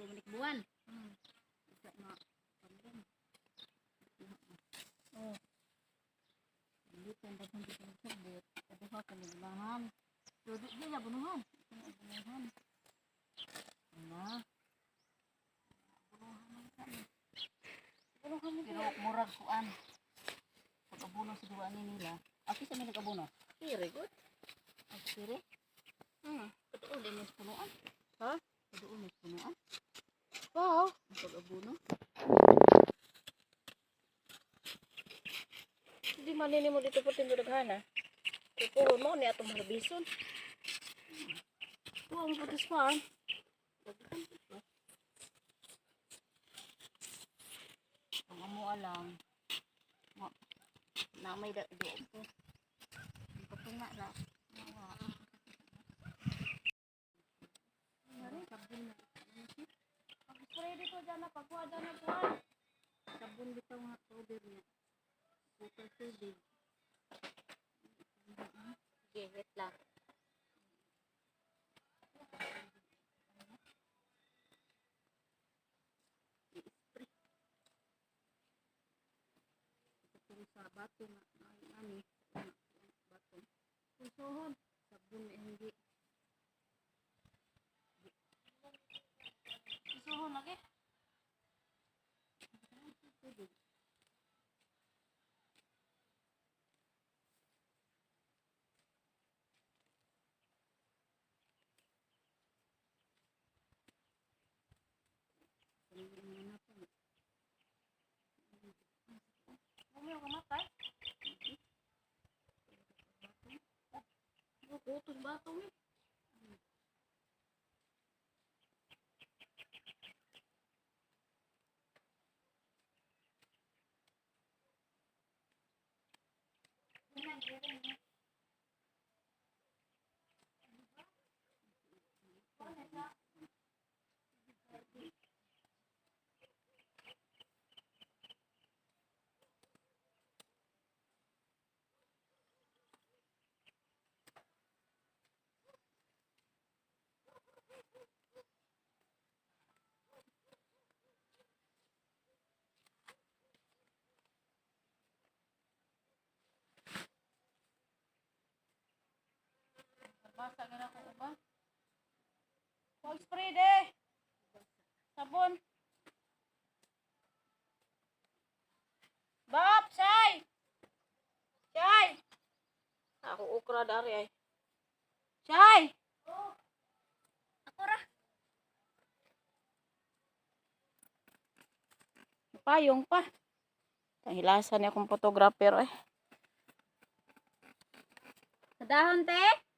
tulo manik buwan. Hmm. Isa na pamilya. Oh. Hindi kung sabot. Kasi ha. So di di na bunuhan. Bunuhan. Ano? Bunuhan man kami. Bunuhan mo Pero murag kuan. Pag abuno sa duwa ni nila. Ako sa. Very good. Sire. Hmm. Din yung punuan. Ha? Katuon yung punuan. Wow. Ang pag-abuno. Hindi manini mo dito po tinudaghan ha. Kukuhon mo ni atong malabison. Wow, ang putis pa. ah. Ang amo alang. Ma- Na may da doon ko. Ang patunga ra. Nawa. Ano, sabon na. Pag-spray dito dyan na pagkuha dyan na kuha. Sabon bitaw nga powder niya. Buta tubig. Okay, wait lang. Sa bato nga ani. Bato. Pusohon. Sabon na hindi. Isuhon lagi. Tubig. Bukutos ba ito eh? Basa ka na ko ba? Huwag spray de. Sabon. Bap, say! Say! Ako ukra dari ay. Say! Ako ra. Payong pa. Kahilasan niya akong photographer eh. Sa dahon, te?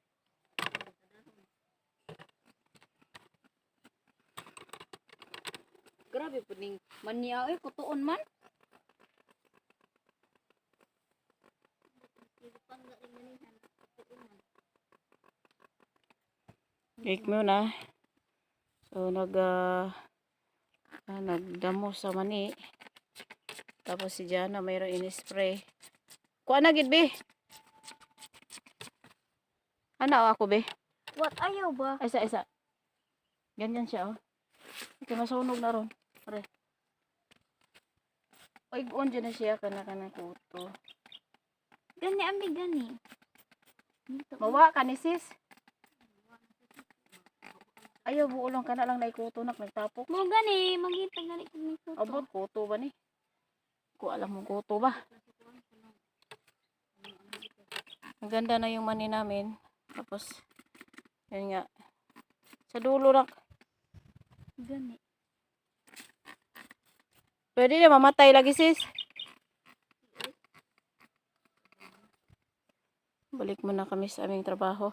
Grabe po ning maniya eh, kutuon man. Cake mo na. So, nag, ah, ah, nagdamo sa mani. Tapos si Jana mayroong in-spray. Kuha na gid be. Ano ako be? What ayaw ba? Isa, isa. Ganyan siya, oh. Ito, masunog na ron. Pare. Oy, on dyan na siya, kana kana kuto. Gani ami gani. Mawa ka ni sis. Ayaw, buulong ka na lang na ikuto nak, nagtapok. Mo gani, mangita gani kung may kuto. Abot, kuto ba ni? Ko alam mo kuto ba? Ang ganda na yung mani namin. Tapos, yun nga. Sa dulo rak. Gani. Pwede na mamatay lagi sis. Balik muna kami sa aming trabaho.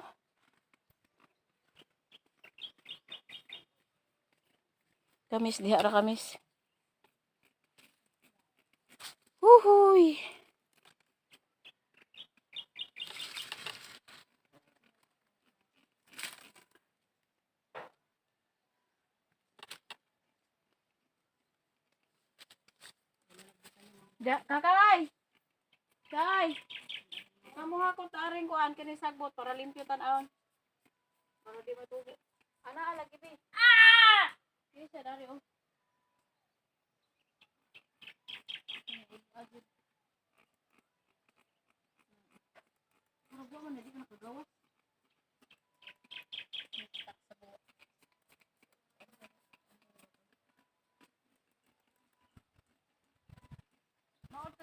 Kamis, diha ra kamis. Huhuy. Da, kakay! Kay! Kamu nga ko taring ko an kini sagbot para limpyo tan-aon. Para di matugi. Ana lagi bi. Ah! Okay, sa dari oh. Pero ba man hindi ka nakagawas?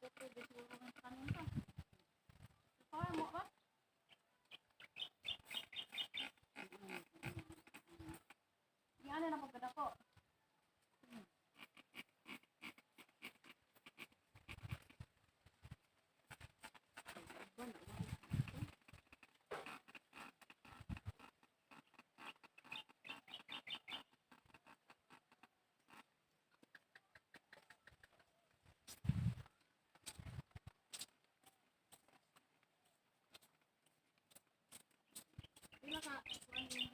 Yan na pagkada ko. Ila ka kuan yung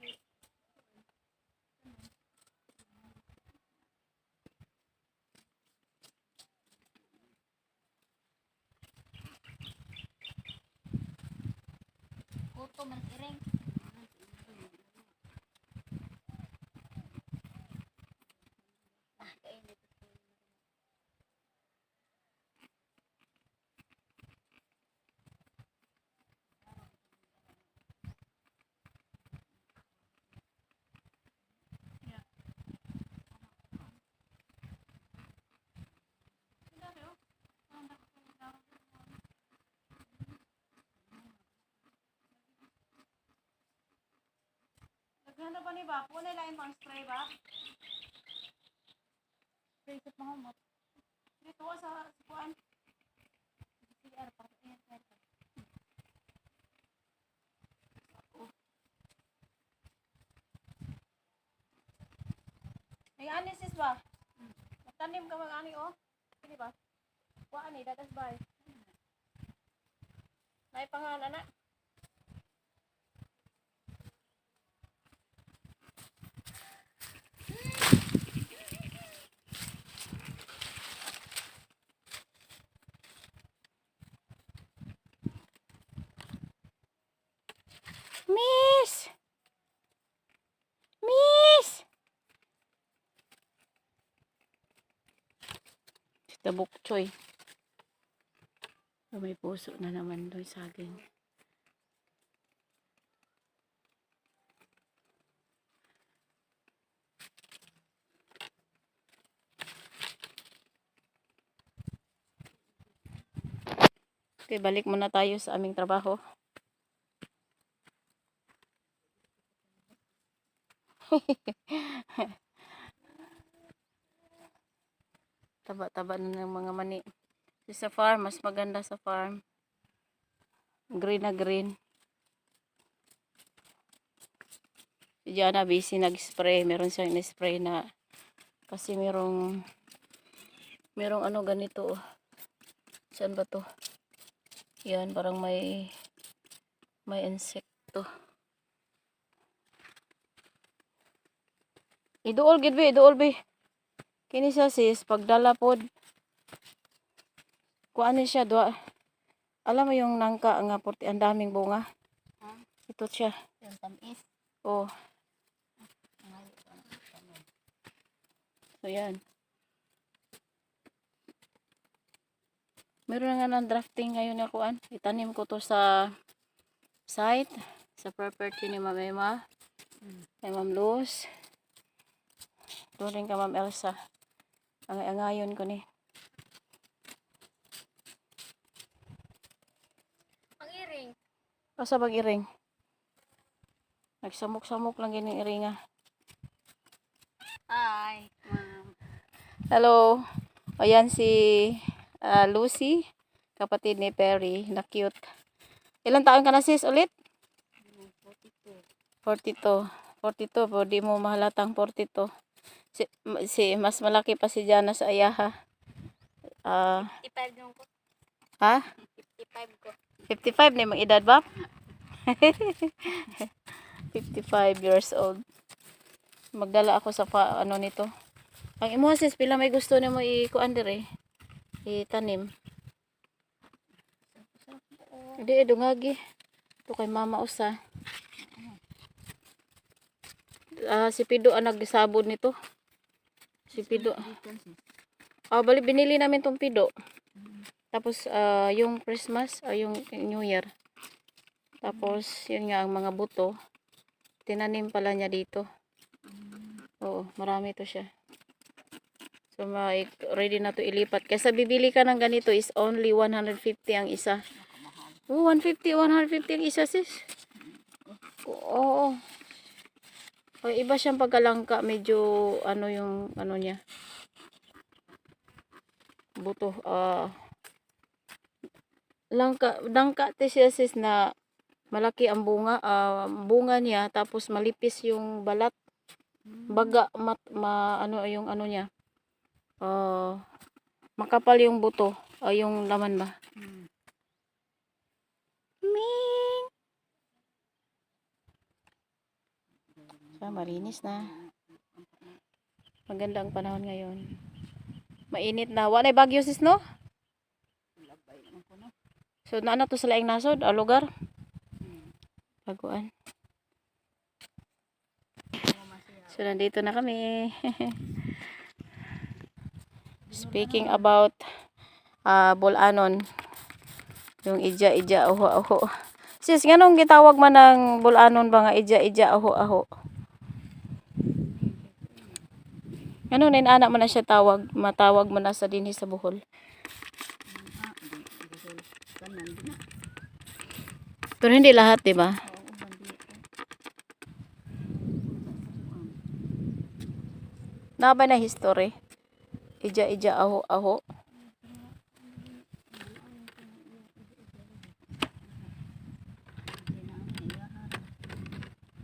Kuto man iring. Ah, kainit. Naghanda ba ni ba? Punay lang pang spray ba? Spray sa pangamot. Dito sa kuan. CR sa air fry. Ay ani sis ba? Tanim ka mag ani oh. Kini ba? Wa ani dadas bay. Nay pangalan na. Tabuk choy. Oh, may puso na naman doon sa akin. Okay, balik muna tayo sa aming trabaho. Taba-taba na ng mga mani. Sa farm, mas maganda sa farm. Green na green. Si Jana busy nag-spray. Meron siyang in-spray na kasi merong merong ano ganito. oh. Saan ba to? Yan, parang may may insekto. Iduol gid be, iduol be. Kini siya sis, pagdala pod. Kuan ni siya dua. Alam mo yung nangka nga puti ang daming bunga. Ha? Ito siya. Yung tamis. Oh, so yan. Meron nga ng drafting ngayon na kuan. Itanim ko to sa site, sa property ni Ma'am Emma. Kay Ma'am Luz. Doon rin ka Ma'am Elsa. Ang angayon ko ni. Ang iring. Asa bag iring? Nagsamok-samok lang gining iringa. Hello. Ayan si ah, Lucy, kapatid ni Perry, na cute. Ilan taon ka na sis ulit? 42. 42, po di mo mahalatang 42. Si, si mas malaki pa si Jana sa ayaha. Ah, 55 nung ko. ha? 55 ko. 55 na yung edad ba? 55 years old. Magdala ako sa pa, ano nito. Ang imo sis, pila may gusto nimo i-kuan dire. Itanim. Hindi, eh, dungagi. Ito kay mama usa. Ah, si Pido ang nagsabod nito. Si Pido. Ah, bali binili namin tong Pido. Tapos ah, yung Christmas o yung New Year. Tapos yun nga ang mga buto. Tinanim pala niya dito. Oo, marami to siya. So ready na to ilipat. Kaysa bibili ka ng ganito is only 150 ang isa. Oh, 150, 150 ang isa sis. Oo. oo. O, iba siyang pagkalangka, medyo ano yung ano niya. Buto, ah langka, langka te siya sis na malaki ang bunga, ah, bunga niya tapos malipis yung balat. Baga mat, ma, ano yung ano niya. Ah, makapal yung buto, o yung laman ba. Ming. Siya, marinis na. Maganda ang panahon ngayon. Mainit na. Wala bagyo sis no? So, na to sa laing nasod, a lugar? Baguan. So, nandito na kami. Speaking about uh, bulanon. Yung ija-ija, aho-aho. Sis, ganong gitawag man ng bulanon ba nga ija-ija, aho-aho? Ganun, anak man na siya tawag, matawag man na sa dinhi sa Bohol. Pero hindi lahat, di ba? Naba na history. Ija-ija aho-aho.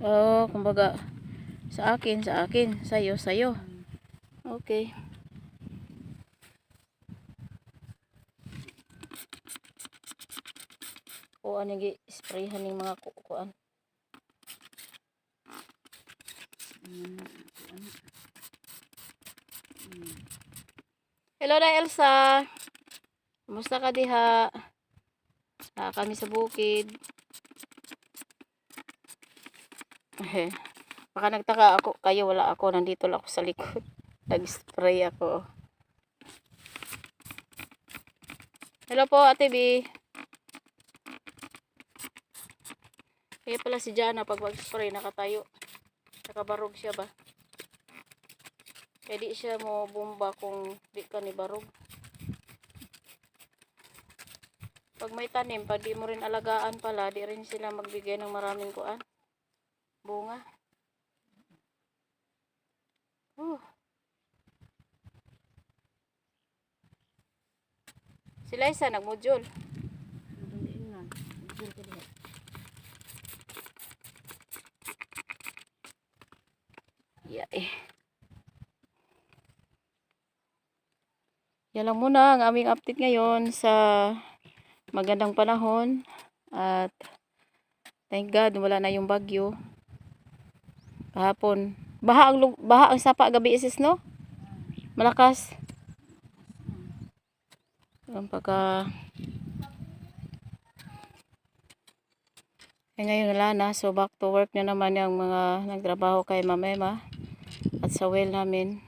Oh, kumbaga sa akin, sa akin, sayo, sayo. Okay. Ano gi sprayhan ning mga kukuan. Hello na Elsa. Kumusta ka diha? Ah, kami sa bukid. Eh, baka nagtaka ako, kayo wala ako, nandito lang ako sa likod. Nag-spray ako. Hello po, Ate B. Kaya pala si Jana pag mag-spray nakatayo. Nakabarog siya ba? Kaya siya mo bomba kung di ka ni barog. Pag may tanim, pag di mo rin alagaan pala, di rin sila magbigay ng maraming kuan. Bunga. Si Liza nagmodule. Yeah, eh. Yan lang muna ang aming update ngayon sa magandang panahon at thank God wala na yung bagyo. Kahapon, baha ang baha ang sapa gabi isis no? Malakas. Ang pagka eh, ngayon wala na. So, back to work na naman yung mga nagtrabaho kay Mamema at sa well namin.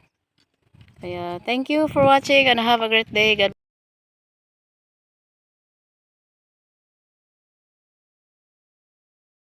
Kaya, thank you for watching and have a great day. God